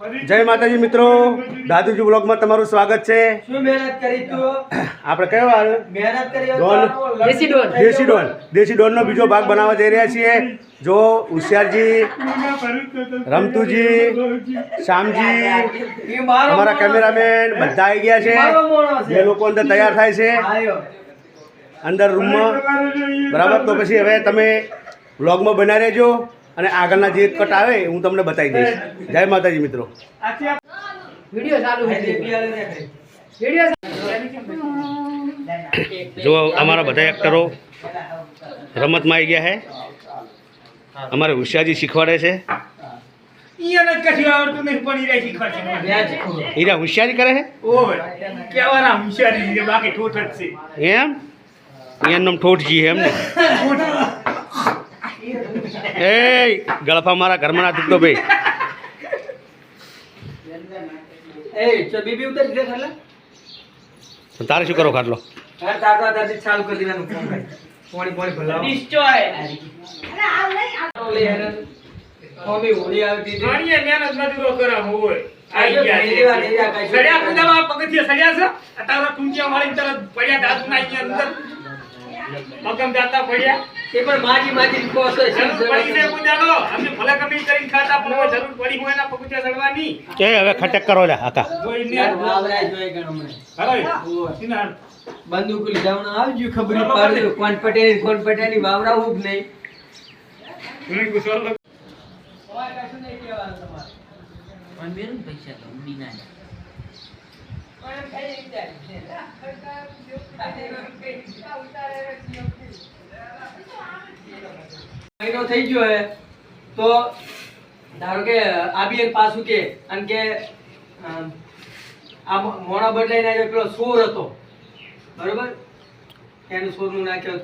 જય માતાજી મિત્રો. દાદુજી બ્લોગમાં તમારું સ્વાગત છે. શું મહેનત કરી આપણે કયો મહેનત કરી ડોન. દેશી ડોન. દેશી ડોન. દેશી ડોનનો બીજો ભાગ બનાવવા જઈ રહ્યા છીએ. જો હોશિયારજી રમતુજી શ્યામજી અમારા કેમેરામેન બધા આવી ગયા છે. એ લોકો અંદર તૈયાર થાય છે. અંદર રૂમમાં. બરાબર તો પછી હવે તમે વ્લોગમાં બના રહેજો. અને આગળના જે કટ આવે હું તમને બતાવી દઈશ. જય માતાજી મિત્રો. જો અમારા બધા એક્ટરો રમતમાં આવી ગયા છે. અમારે હોશિયારજી શીખવાડે છે. હીરા હોશિયારી કરે છે? ઓય કેવાના હોશિયારી છે બાકી ઠોઠ જ છે. એમ? એનું નામ ઠોઠજી એમ ને એ ગળફા મારા ઘરમાં ના તૂટતો ભાઈ. તારે શું કરો ખાટલો? સળિયા કુદાવા પગથિયે સળિયા છે. અત્યારે ટૂંટિયા મારીને તરત પડ્યા દાદુ ના અંદર પગમ દાતા પડ્યા એ પણ માજી માજી કોસ પડી છે કુદાડો અમે ભલે કમી કરીને ખાતા પણ હવે જરૂર પડી હોય એના પગથિયા ચડવાની કે હવે ખટક કરો લે આકા જોઈને યાર વાવરાય જોઈએ ગણ હમણાં. હરોય. સિનાર. બંદૂક લીધાવણ આવજો ખબર પાડજો કોણ પટેલ કોણ પટેલની વાવરાવું જ નહીં. ઘણી ગુસ્સો લાગે. મહિનો થઈ ગયો હે તો ધારો કે આબીએન પાછું કે અને કે આ મોણા બદલાઈને આવ્યો પેલો સોર હતો. બરોબર? એનું સોરનું નાખ્યો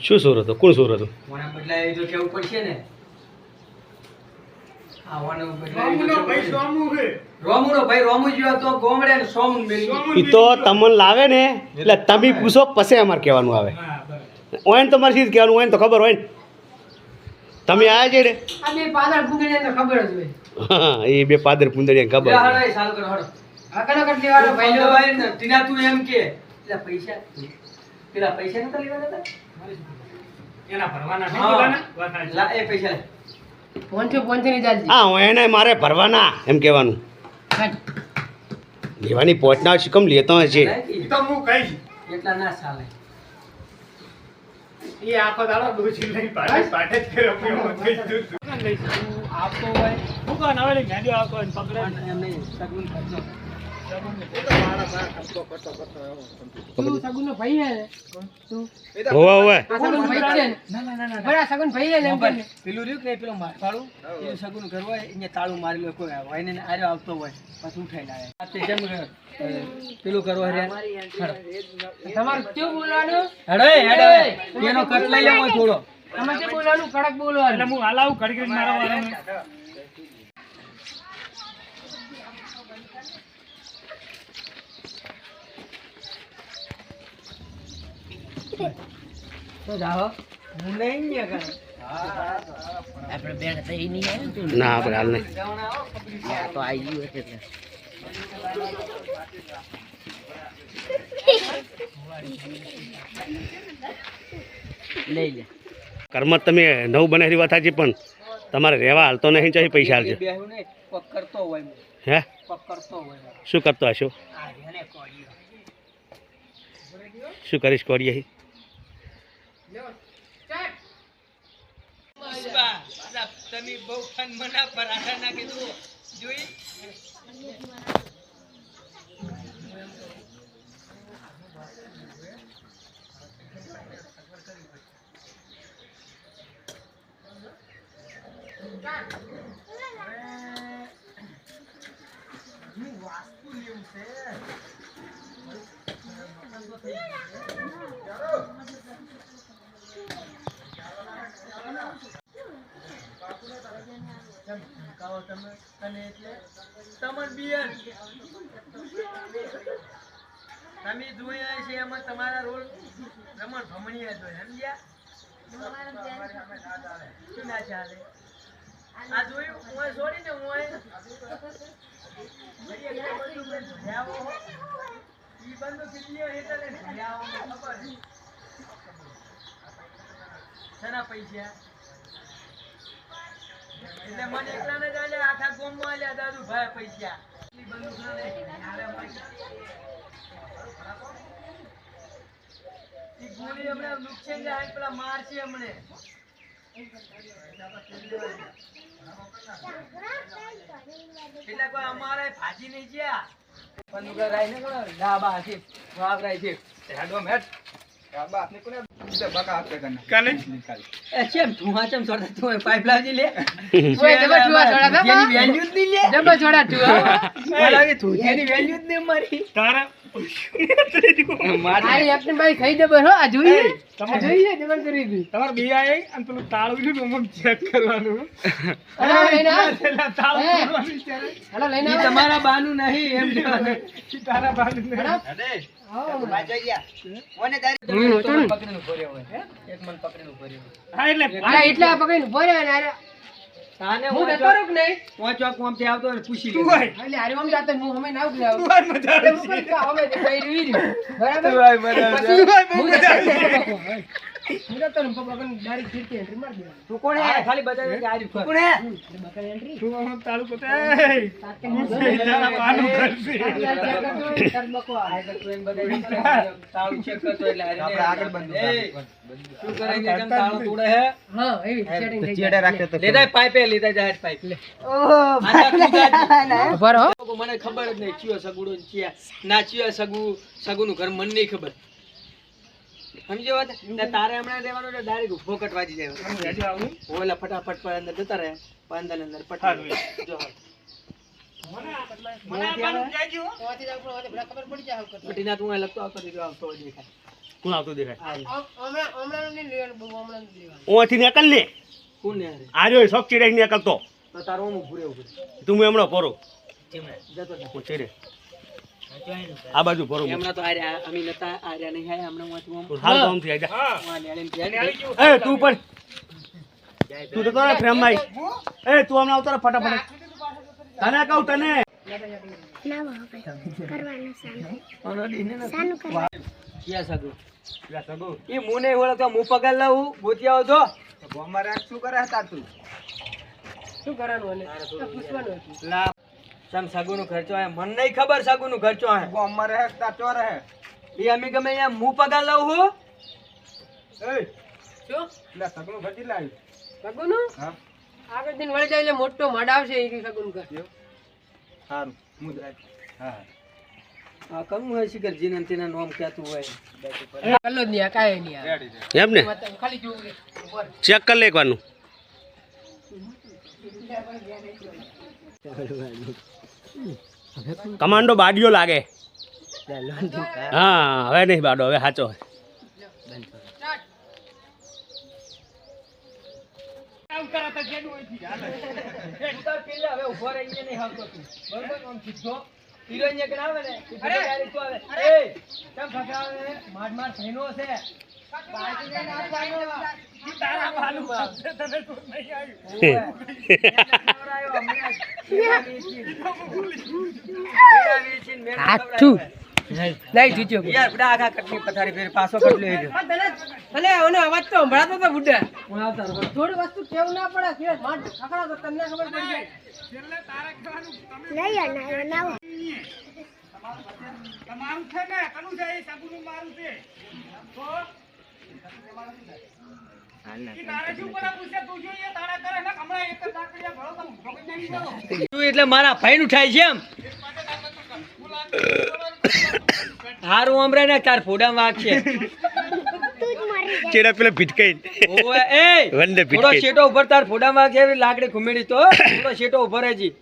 શું સોર હતો? કોણ સોર હતો? મોણા બદલાઈ તો કેવું પડશે ને? એ તો તમને લાવે ને એટલે તમે પૂછો પછી અમારે કહેવાનું આવે. હોય ને તમારે સીધ કહેવાનું? હોય ને તો ખબર હોય ને. તમે આવ્યા છે ને. હા એ બે પાદર પૂંદડિયા ખબર પૈસા હા. હા હું એને મારે ભરવાના એમ કહેવાનું લેવાની પહોંચના કેમ લેતો હશે. આપતો હોય. હું કહું, નવરી મેંદી આવતો હોય પેલું. હેડો. તમારું કેવું બોલવાનું? હેડો એ, એનો કટ લઈ લેવો થોડો. તમારે બોલવાનું કડક બોલવાનું. હું હલાવું ઘડી મારા. તો નહીં ના આપણે હાલ નહીં. લઈ લે. કર્મ તમે નવું બનાવી વાત સાચી પણ તમારે રહેવા હાલતો નહીં ચાહી પૈસા હોય હું. શું કરતો હશો. શું કરીશ કોડીએ તમે બહુ ફન મના પરાઠા નાખી દો જોઈ? કાવો તમે અને એટલે તમન બિયર તમે જોયા છે એમાં તમારા રોલ રમણ ભમણીયા જોઈ. સમજ્યા? શું ના ચાલે? આ જોયું? હું છોડીને હું ઈ બંદો કેટલી ને ભર્યાવો ખબર? છે. પૈસા? એટલે મને એકલાને જ આલ્યા, આખા ગામમાં આલ્યા દાદુ ભાઈ પૈસા. ઈ બંદૂક ના લે. અરે ગોળી હમણાં નુકસાન જાય પેલા મારશે હમણે. એટલે ભાજી નહીં ગયા. પણ ડાબા વાગ છે ડાબા કને એ કેમ તું આ છોડતા તું પાઇપ લાવજી લે. ઓય, ડબલ ચૂહા છોડા હતા, જેની વેલ્યુ જ નહીં લે. ડબ્બો છોડા તું હા. કે તું જેની વેલ્યુ જ નહીં મારી. તારા આરી એકને ભાઈ ખાઈ બસ હો. આ જોઈએ આ જોઈએ ડબલ કરી દી. તમારે બે આય અને પેલું તાળું છે ચેક કરવાનું. લઈને. તાળું લઈને ઈ તમારા બાનું નહીં એમ. તારા રહ્યો હોય, એક મને પકડીને ઊભો રહ્યો હોય. હા એટલે આ એટલા પકડીને ઊભો રહ્યો ને હારે. તાને હું હું જતો રહું કે નહીં? પાંચ વાગ કોમથી આવતો ને પૂછી લે એટલે હારે આમ જાતો હું હમે ના ઊભી આવું. મજા આવે હું કહું કઈ રહ્યું નહીં. બરાબર? તું મજા આવે. હું મજા આવે. મને ખબર જ નહીં ચિયો સગુડો ચિયા. ના ચિયા સગુ નું ઘર મને નહીં ખબર. સમજ્યો વાત? તારે હમણાં રહેવાનું એટલે ડાયરેક્ટ ઊભો કટવા જઈ જાય હું હેડી આવું. ઓલા ફટાફટ પર અંદર જતા રહે અંદર અંદર પટાવી જો તું હમણાં ભરો. જતો આ બાજુ ભરો હમણાં તો આર્યા અમે નતા આર્યા નહીં આયા હમણાં હું આમ- હાલ. ગામથી આજા. હા. હું. એ તું પણ. તું તો તારા ફ્રેમમાં એ તું હમણાં આવતો ફટાફટ. તને કહું તને. ક્યાં સગો લે સગો એ મું નહીં ઓળખતો હું પગાર લઉં ગોતિયાઓ જો. શું કરવાનું અને? પૂછવાનું હતું. સમ સગુનો ખર્ચો આય? મને નહીં ખબર સગુનો ખર્ચો હે એ અમે ગમે અહીંયા હું પગાર લઉં હું. શું? સગુનું? આગળ દિન વળી જાય એટલે મોટો મઢ આવશે એ રીતે સગુન કર. આ કમ હોય શિખર જીને તેના નામ કહેતું હોય. કલ્લો જ નહીં આ કાંઈ નહીં આવે. એમ ને? મતલબ ખાલી જોવું છે. ચેક કરી લે કમાન્ડો બાડિયો લાગે હા હવે નહીં બાડો હવે સાચો કરાતા જેનું અહીંથી હાલે. તું તાર પેલા હવે ઊભો રહીને નહીં હાલતો તું. બરોબર? આમ સીધો. હીરો અહીંયા કણ આવે ને, એ તું આવે. એય, કેમ ખખડાવે? માર માર ભઈનો છે. બાજુ તો નહીં. નહીં જીત્યો. યાર, બડા આખા કટની પથારી ફેર પાછો કટલો. આ તને- ઓનો અવાજ તો સંભળાતો તો બુડા. હું આવતા થોડી વસ્તુ કેવું ના પડે કે માર ખખડાતો તમને ખબર પડી જાય. એટલે તારે કહેવાનું, તમે તમારું છે ને કનું છે એ સગુનું મારું છે. તો? તું ને તો. તું એટલે મારા ભાઈ ઉઠાય છે એમ. હારું અમરે ને તાર ફોડા વાગ છે ચેડા પેલા ભીટકાઈ. ઓવે એ વંદે થોડો શેટો ઉભર તાર ફોડા વાગ છે લાકડી ઘુમેડી તો. થોડો શેટો ઉપર રહેજી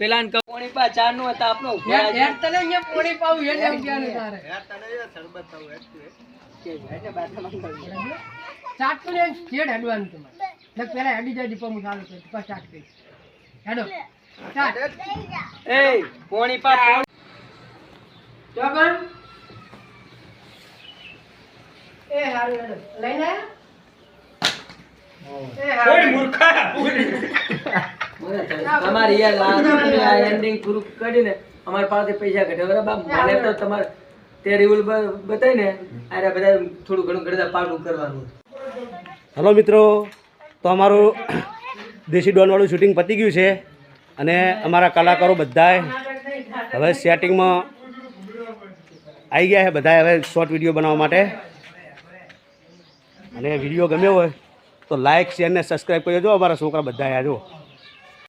પેલા ને કપોણી પા ચારનું હતા આપનો યાર તને અહીંયા પોણી પાવું એટલે એમ કહેવાનું તારે. સ્ટાર્ટ ને છેડ હેડવાનું તમારે. એટલે પેલા હેડી જાય દીપો હું ચાલુ કરું પછી ચાટ કઈ હેડો. ચાટ. એ પોણી પા પોણી. એ હારું હેડો. લઈને આયા? કોઈ મૂર્ખા તમારી યાર આ તમે આ ending પૂરું કરીને અમારા પાસે પૈસા ઘટે બરાબર? મને તો તમારે તે રેવલ બતાવી ને અરે બધા થોડું ઘણું ગરદા પાડું કરવાનું. હલો મિત્રો તો અમારું દેશી ડોનવાળું શૂટિંગ પતી ગયું છે અને અમારા કલાકારો બધાએ હવે સેટિંગમાં આવી ગયા છે બધાએ હવે શોર્ટ વીડિયો બનાવવા માટે. અને વીડિયો ગમ્યો હોય તો લાઇક શેર ને સબસ્ક્રાઈબ કરજો. અમારા છોકરા બધા આજો